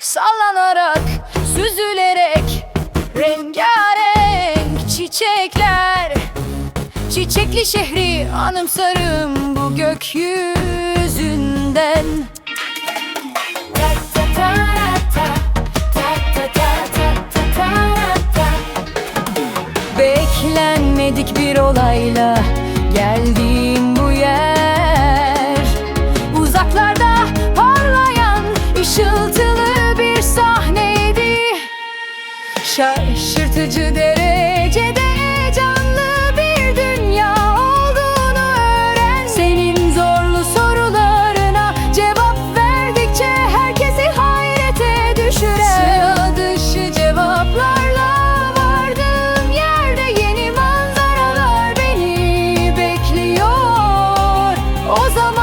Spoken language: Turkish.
Sallanarak, süzülerek Rengarenk çiçekler. Çiçekli şehri anımsarım bu gökyüzünden. Beklenmedik bir olayla geldiğim bu yer. Uzaklarda parlayan Şaşırtıcı derecede heyecanlı bir dünya olduğunu öğren. Senin zorlu sorularına cevap verdikçe herkesi hayrete düşüren. Sıra dışı cevaplarla vardığım yerde yeni manzaralar beni bekliyor. O zaman